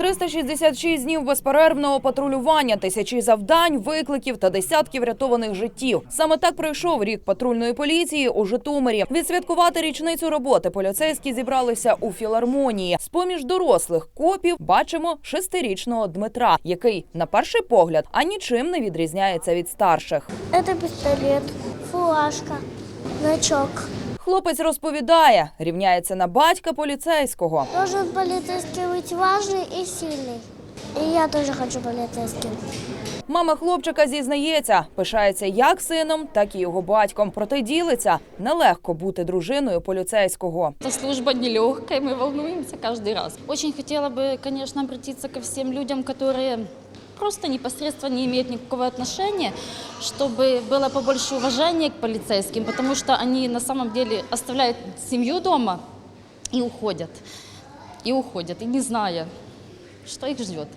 366 днів безперервного патрулювання, тисячі завдань, викликів та десятки врятованих життів. Саме так пройшов рік патрульної поліції у Житомирі. Відсвяткувати річницю роботи поліцейські зібралися у філармонії. З поміж дорослих копів бачимо шестирічного Дмитра, який на перший погляд анічим не відрізняється від старших. Это пистолет, фуражка, значок. Хлопець розповідає, рівняється на батька поліцейського. Должен полицейский быть важный и сильный. И я тоже хочу полицейским. Мама хлопчика зізнається, пишається як сином, так і його батьком. Проте ділиться нелегко бути дружиною поліцейського. Эта служба нелегкая, мы волнуемся каждый раз. Очень хотела бы, конечно, обратиться ко всем людям, которые просто непосредственно не имеют никакого отношения, чтобы было побольше уважения к полицейским, потому что они на самом деле оставляют семью дома и уходят. И уходят, и не зная, что их ждет.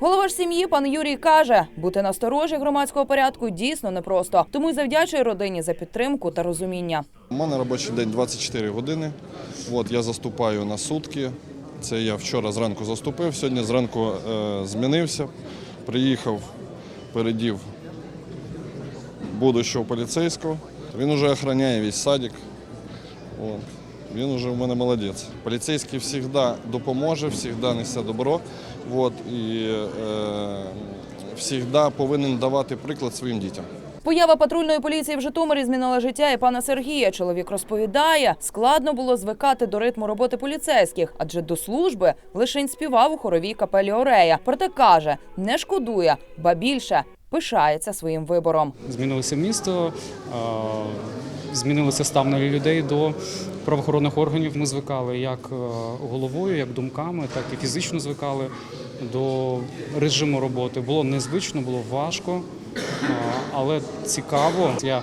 Голова ж сім'ї пан Юрій каже, бути насторожі громадського порядку дійсно непросто, тому й завдячує родині за підтримку та розуміння. У мене робочий день 24 години. От я заступаю на сутки. Це я вчора зранку заступив. Сьогодні зранку е, змінився. Приїхав, передів будущого поліцейського. Він вже охороняє весь садик. От. Він вже в мене молодець. Поліцейський завжди допоможе, завжди несе добро. От, і е, завжди повинен давати приклад своїм дітям. Поява патрульної поліції в Житомирі змінила життя і пана Сергія. Чоловік розповідає, складно було звикати до ритму роботи поліцейських, адже до служби лишень співав у хоровій капелі Орея. Проте каже, не шкодує, ба більше пишається своїм вибором. Змінилося місто, змінилося ставлення людей до правоохоронних органів. Ми звикали як е, головою, як думками, так і фізично звикали до режиму роботи. Було незвично, було важко, е, але цікаво. Я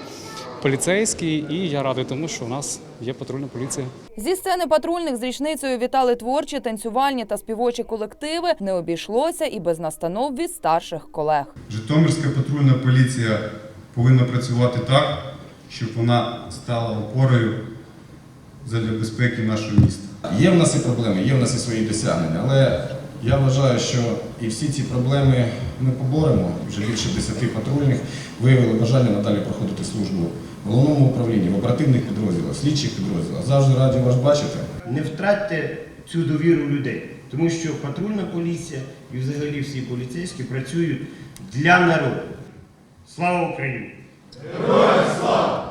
поліцейський і я радий тому, що у нас є патрульна поліція. Зі сцени патрульних з річницею вітали творчі, танцювальні та співочі колективи. Не обійшлося і без настанов від старших колег. Житомирська патрульна поліція повинна працювати так, щоб вона стала опорою для безпеки нашого міста. Є в нас і проблеми, є в нас і свої досягнення, але я вважаю, що і всі ці проблеми ми поборемо. Вже більше 10 патрульних виявили бажання надалі проходити службу в головному управлінні, в оперативних підрозділах, слідчих підрозділах. Завжди раді вас бачити. Не втратьте цю довіру людей, тому що патрульна поліція і взагалі всі поліцейські працюють для народу. Слава Україні! Героям слава!